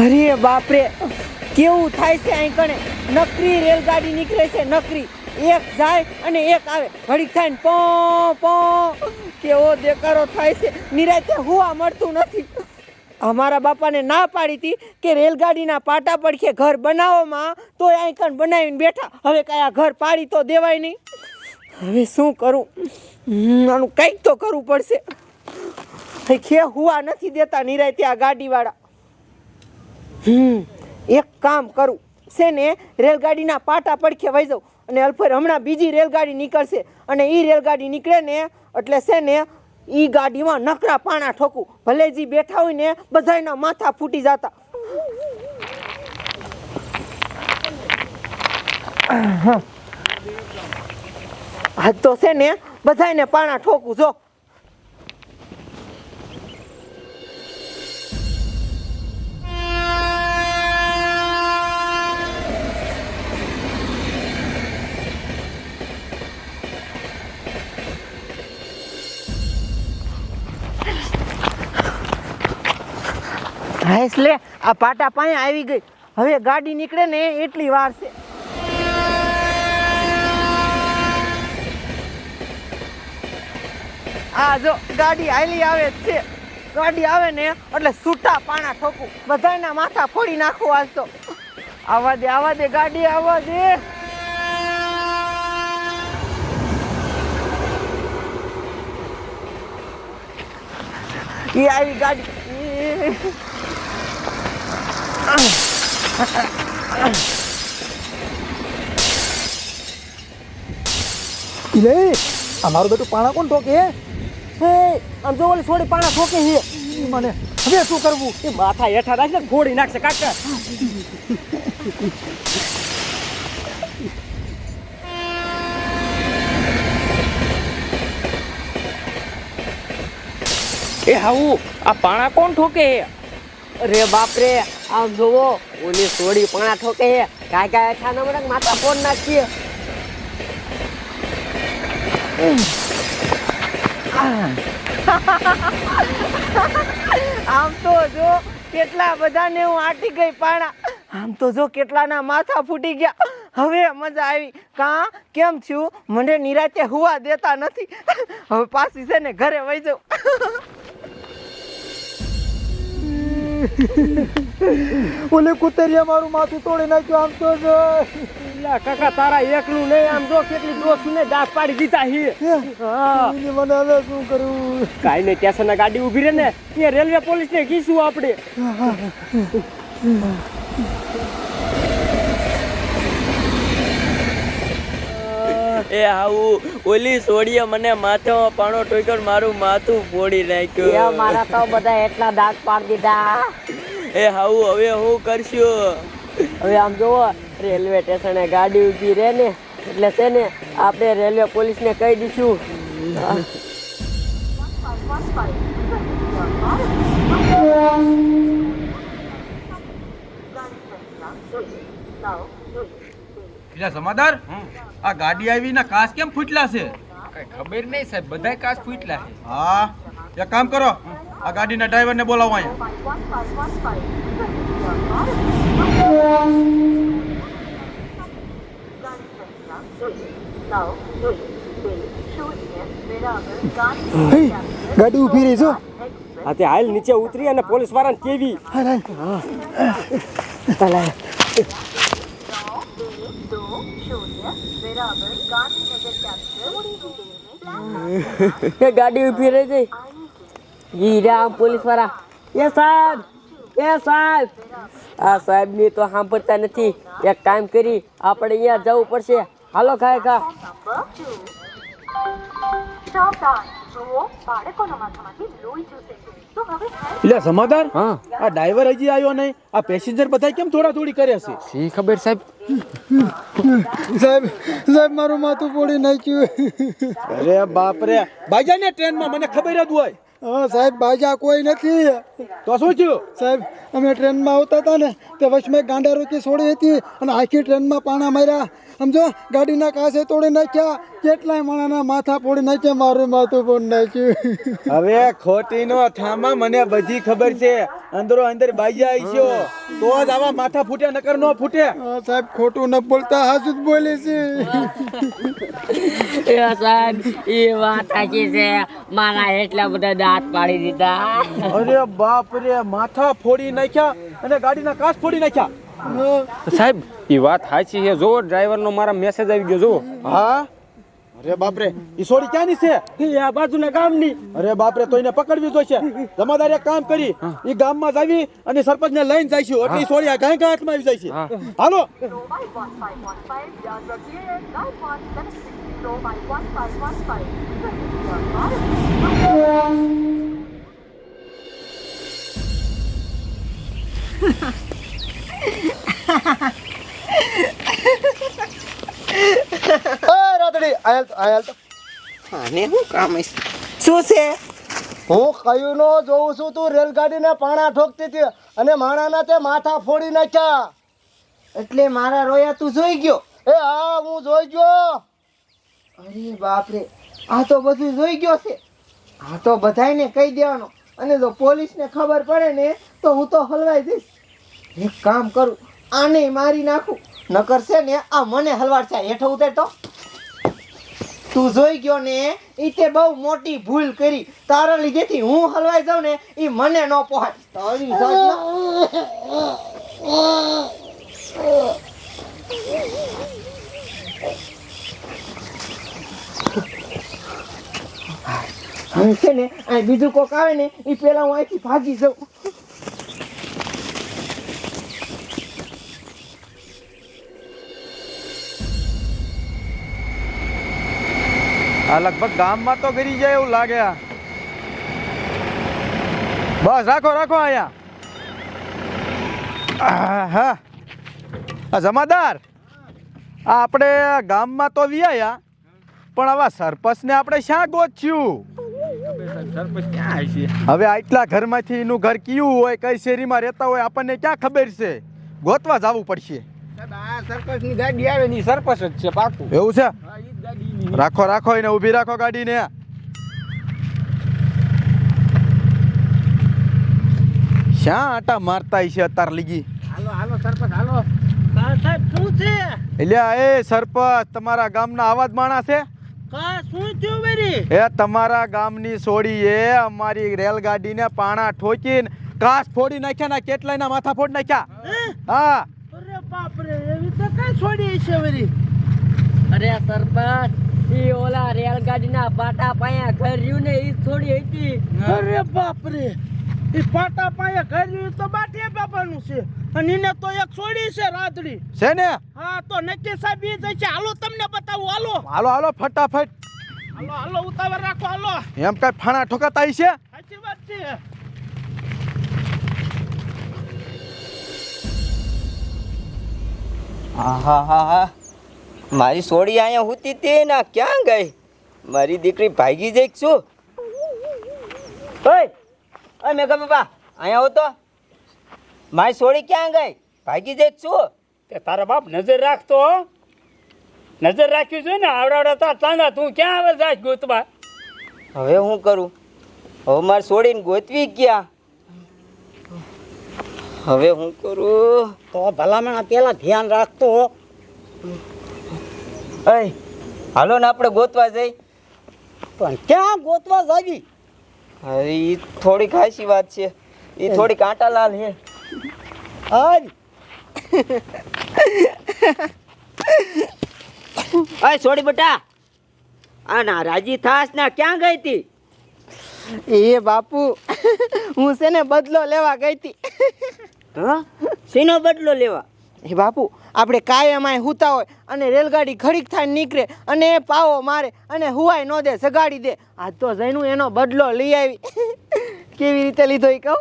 અરે બાપરે, કેવું થાય છે અહીં કણે? નકરી રેલગાડી નીકળે છે, નકરી. એક જાય અને એક આવે. ઘડીક થાય ને પો પો. કેવો દેકારો થાય છે. નિરાતે હુવા મળતું નથી. અમારા બાપાને ના પાડી હતી કે રેલગાડીના પાટા પડખે ઘર બનાવોમાં તોય અહીં કણ બનાવીને બેઠા. હવે કાંઈ આ ઘર પાડી તો દેવાય નહીં. હવે શું કરું? આનું કંઈક તો કરવું પડશે. ખે હુવા નથી દેતા નિરાય ત્યાં ગાડીવાળા. હમ. એક કામ કરું. છે ને, રેલગાડીના પાટા પડખે વહી જાઉં. અને અલફર હમણાં બીજી રેલગાડી નીકળશે. અને એ રેલગાડી નીકળે ને, એટલે છે ને એ ગાડીમાં નકરા પાણા ઠોકું. ભલે જે બેઠા હોય ને, બધાયના માથા ફૂટી જતા. હા, તો છે ને, બધાયને પાણા ઠોકું, જો. આ પાટા પાસે આવી ગઈ. હવે ગાડી નીકળે ને એટલી વાર છે. આ જો, ગાડી હાલી આવે છે. ગાડી આવે ને એટલે છૂટા પાણા ઠોકું. બધાના માથા ફોડી નાખું આજ તો. આવા દે આવા દે, ગાડી, આવા દે. એ આવી ગાડી. લે આ મારું બેટું પાણા કોણ ઠોકે હે? હે આમ જો ઓલી થોડી પાણા ઠોકે છે મને હવે શું કરવું? એ માથા હેઠા રાખીને ઘોડી નાખશે કાકા એ હાવું આ પાણા કોણ ઠોકે અરે બાપરે આમ જોવો ઓલી સોડી પાણા ઠોકે છે. કાકા હેઠા ન મળે માથા ફોન નાખીએ. આમ તો જો કેટલા બધાને હું આટી ગઈ પાણા. આમ તો જો કેટલાના માથા ફૂટી ગયા. હવે મજા આવી. કા? કેમ થયું? મને નિરાતે હુવા દેતા નથી. હવે પાછી છે ને ઘરે વહી જાઉં. ઓલે કુતરિયા મારું માથું તોડી નાખ્યું આમ તો જો. કાકા તારા એકલું નહીં આમ જો કેટલી દોસ્તી ને દાસ પાડી દીધા હી. હા? મને હવે શું કરું? કાઈ નહીં સ્ટેશન ગાડી ઊભી રહે ને ત્યાં રેલવે પોલીસ ને કીશું આપણે એ આવું ઓલી સોડીએ મને માથામાં પાણો ઠોક્યો મારું માથું ફોડી નાખ્યું. મારા તો બધા એટલા દાંત પાડી દીધા. એ હાઉ હવે હું કરશું? હવે આમ જોવો રેલવે સ્ટેશને ગાડી ઊભી રહે ને એટલે છે ને આપણે રેલવે પોલીસને કહી દઈશું. પેલા સમાદાર આ ગાડી આવી ના કાચ કેમ ફૂટલા છે? કઈ ખબર નહીં સાહેબ બધા કાચ ફૂટલા છે. હા એક કામ કરો આ ગાડીના ડ્રાઈવરને બોલાવો અહીંયા. ગાડી ઊભી રહી જો આ તે હાલ નીચે ઉતરી અને પોલીસ વાળાને કેવી હા. એ ગાડી ઊભી રહી ગઈ હીરા પોલીસવાળા. એ સાહેબ એ સાહેબ. આ સાહેબની તો સાંભળતા નથી. એક કામ કરી, આપણે અહીંયા જવું પડશે. હાલો, ખાય, ખા. બાળકોના માથામાંથી લોહી ચૂસે પેલા સમાદાર હા. આ ડ્રાઈવર હજી આવ્યો નહીં. આ પેસેન્જર બધા કેમ થોડા થોડી કરે છે? શી ખબર સાહેબ? સાહેબ સાહેબ મારું માથું પોડી નાખ્યું. અરે બાપ રે. બાજા ને ટ્રેનમાં મને ખબર જ હોય. હા સાહેબ બાજા કોઈ નથી. તો શું થયું? સાહેબ અમે ટ્રેનમાં આવતા હતા ને તે વચમાં ગાંડા રોકી છોડી હતી અને આખી ટ્રેનમાં પાણા માર્યા. સમજો? ગાડીના કાસે તોડી નાખ્યા કેટલાય માણાના માથા ફોડી નાખ્યા મારું માથું ફોડી નાખ્યું. હવે ખોટી નો થામા મને બધી ખબર છે. અંદરો અંદર બાજા આઈશો તો જ આવા માથા ફૂટે નકર નો ફૂટે. સાહેબ ખોટું ન બોલતા હાજુ જ બોલે છે. એ સાહેબ એ વાત સાચી છે. મારા એટલા બધા દાંત પાડી દીધા. અરે બાપ રે માથા ફોડી નાખ્યા અને ગાડીના કાચ ફોડી નાખ્યા. સાહેબ એ વાત સાચી છે. જો ડ્રાઈવરનો મારા મેસેજ આવી ગયો જો હા? અરે બાપરે ઈ સોડી ક્યાંની છે? આ બાજુના ગામની. અરે બાપરે તો એને પકડવી જોઈશે. જમાદારે એક કામ કરી ઈ ગામમાં જ આવી અને સરપંચ ને લઈને જઈશું એટલે ઈ સોડી આ ગાય ગાય હાથમાં આવી જાય છે. હાલો. by રાતડી આયલ તો આયલ તો. આને શું કામ શું છે? હું કયું નો જોઉં છું તું રેલગાડીને પાણા ઠોકતી હતી અને માણાના તે માથા ફોડી નાખ્યા. એટલે મારા રોયા તું જોઈ ગયો? એ હા હું જોઈ ગયો. અરે બાપરે આ તો બધું જોઈ ગયો છે. આ તો બધાયને કહી દેવાનો. અને જો પોલીસને ખબર પડે ને તો હું તો હલવાઈ જઈશ. એક કામ કરું, આને મારી નાખું. નકર છે ને, આ મને હલવાડશે હેઠો ઉતર તો. તું જોઈ ગયો ને એ તે બહુ મોટી ભૂલ કરી. તારા લીધેથી હું હલવાઈ જાઉં ને એ મને ન પહોંચ તારી હવે છે ને આ બીજું કોક આવે ને એ પેલા હું અહીંથી ભાગી જાઉં. આ લગભગ ગામમાં તો ગરી જાય એવું લાગે આ. બસ રાખો રાખો અહીંયા. આ જમાદાર. આ આપણે ગામમાં તો વ્યાયા પણ આવા સરપંચને આપણે શ્યાં ગોચ્યું હવે આટલા ઘરમાંથી એનું ઘર કયું હોય કઈ શેરીમાં રહેતા હોય આપણને ક્યાં ખબર છે? ગોતવા જવું પડશે. સરપંચની ગાડી આવે ની સરપંચ જ છે પાકું. એવું છે? હા રાખો રાખો એને ઊભી રાખો ગાડીને. શ્યાં આટા મારતા છે અતાર લીગી. હાલો હાલો સરપંચ હાલો. સાહેબ શું છે? એટલે એ સરપંચ તમારા ગામના આવાજ માણા છે? કા શું થયું એ તમારા ગામની સોડીએ અમારી રેલગાડીને પાણા ઠોકીને કાચ ફોડી નાખ્યા ના કેટલાયના માથા ફોડી નાખ્યા? હા? અરે બાપ રે એવી તો કઈ છોડી છે વરી અરે સરપંચ ઈ ઓલા રેલગાડીના પાટા પાયા ઘર રહ્યું ને ઈ થોડી હતી. અરે બાપ રે એ પાટા પાયા ઘર્યું તો બાટીએ બાપાનું છે. અને એને તો એક છોડી છે રાતડી છે ને? હા તો નક્કી સાહેબ ઈ છે હાલો તમને બતાવું હાલો. હાલો હાલો ફટાફટ. હાલો હાલો ઉતાવળ રાખો હાલો. એમ કઈ ફાણા ઠોકાતા છે? સાચી વાત છે. હા હા હા. મારી સોડી અહીંયા હોતી તે ના ક્યાં ગઈ? મારી દીકરી ભાગી જઈ છું ઓય ઓય મેઘા બાપા અહીંયા હોતો મારી સોડી ક્યાં ગઈ? ભાગી જઈ કે તે તારા બાપ નજર રાખતો હો. નજર રાખ્યું છે ને આવડાવડા તાર ચાંદા તું ક્યાં આવે જાય ગોતવા? હવે હું કરું? હવે મારે સોડીને ગોતવી ગયા હવે હું કરું? તો ભલામણ પેલા ધ્યાન રાખતો હો. અય હાલો ને આપણે ગોતવા જઈ. પણ ક્યાં ગોતવા જાવી અરે ઈ થોડી ખાસી વાત છે. ઈ થોડી કાંટા લાલ છે. આજ અય છોડી બેટા. આ ના રાજી થાસ ના ક્યાં ગઈ તી? એ બાપુ હું છે ને બદલો લેવા ગઈ હતી હા? શેનો બદલો લેવા? એ બાપુ આપણે કાયમ અહીં હુતા હોય અને રેલગાડી ઘડીક થાય નીકળે અને એ પાવો મારે અને હુવાય ન દે સગાડી દે. આ તો જઈનું એનો બદલો લઈ આવી. કેવી રીતે લીધો એ કહું?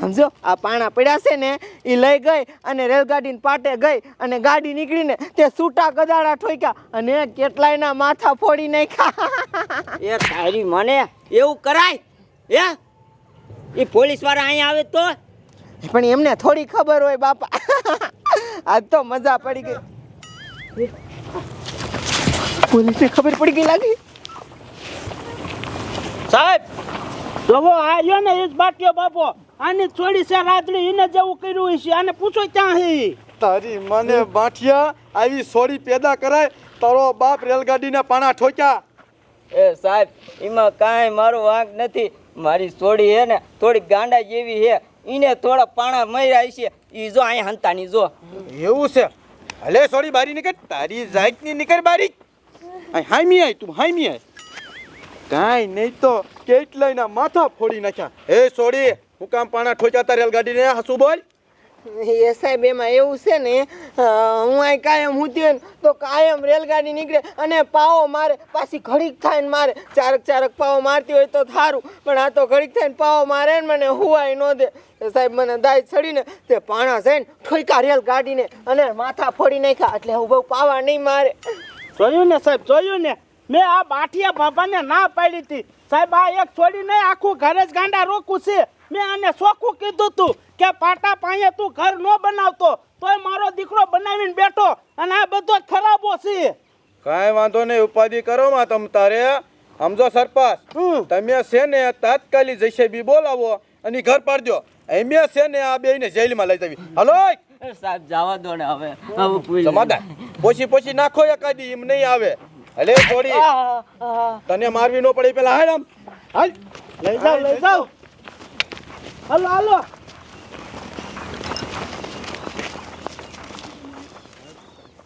સમજો? આ પાણા પડ્યા છે ને એ લઈ ગઈ અને રેલગાડીને પાટે ગઈ અને ગાડી નીકળીને તે સૂટા ગદાડા ઠોક્યા અને કેટલાયના માથા ફોડી નાખ્યા. એ તારી મને એવું કરાય? હે? એ પોલીસવાળા અહીંયા આવે તો? પણ એમને થોડી ખબર હોય બાપા. આજ તો મજા પડી ગઈ. પોલીસને ખબર પડી ગઈ લાગી? સાહેબ લવો આ રહ્યો ને એ જ બાટીયો બાપો. આની છોડી છે રાતડી એને જેવું કર્યું છે આને પૂછો ક્યાં હે? તારી મને બાઠિયા આવી સોડી પેદા કરાય તારો બાપ રેલગાડીને પાણા ઠોક્યા. એ સાહેબ એમાં કાંઈ મારો વાંક નથી. મારી સોડી હે ને થોડી ગાંડા જેવી હે. એને થોડા પાણા મર્યા છે ઈ જો અહીંયા હંતાની જો. એવું છે? હલે સોડી બારી નીકળ. તારી જાતની નીકળ બારી. હાઈમી આય તું હાઈમી આય. કાંઈ નહીં તો કેટલાયના માથા ફોડી નાખ્યા. હે સોડી હું કામ પાણા ઠોચાતા રેલગાડીને હસું બોલ. એ સાહેબ, એમાં એવું છે ને હું અહીં કાયમ હું ને, તો કાયમ રેલગાડી નીકળે અને પાવો મારે, પાછી ઘડીક થાય ને મારે. ચારક ચારક પાવો મારતી હોય તો થારું, પણ આ તો ઘડીક થાય પાવો મારે ને મને હુવાય ન દે. સાહેબ, મને દાય ચડીને તે પાણા છે ને ઠોકા રેલગાડીને અને માથા ફોડી નાખ્યા. એટલે હું બહુ પાવા નહીં મારે. જોયું ને સાહેબ, જોયું ને? મેં આ બાઠિયા બાબાને ના પાડી હતી. સાહેબ, આ એક છોડી નહીં આખું ઘરે જ ગાંડા રોકું છે. મેં આને સોખું કીધું તું કે પાટા પાયે તું ઘર ન બનાવતો તોય મારો દીકરો બનાવીને બેઠો અને આ બધો જ ખરાબો છે. કાંઈ વાંધો નહીં ઉપાધિ કરો માં તમ તારે. સમજો સરપંચ તમે છે ને તાત્કાલિક જશે બી બોલાવો અને ઘર પાડજો. એમ છે ને આ બેયને જેલમાં લઈ જવી. હલો સાહેબ જવા દો ને હવે. સમાધાન પોછી પોછી નાખો એકાદી એમ નહીં આવે. હલે છોડી તને મારવી ન પડે પેલા હાલ આમ. હાલ. લઈ જાઓ લઈ જાઓ હાલો હાલો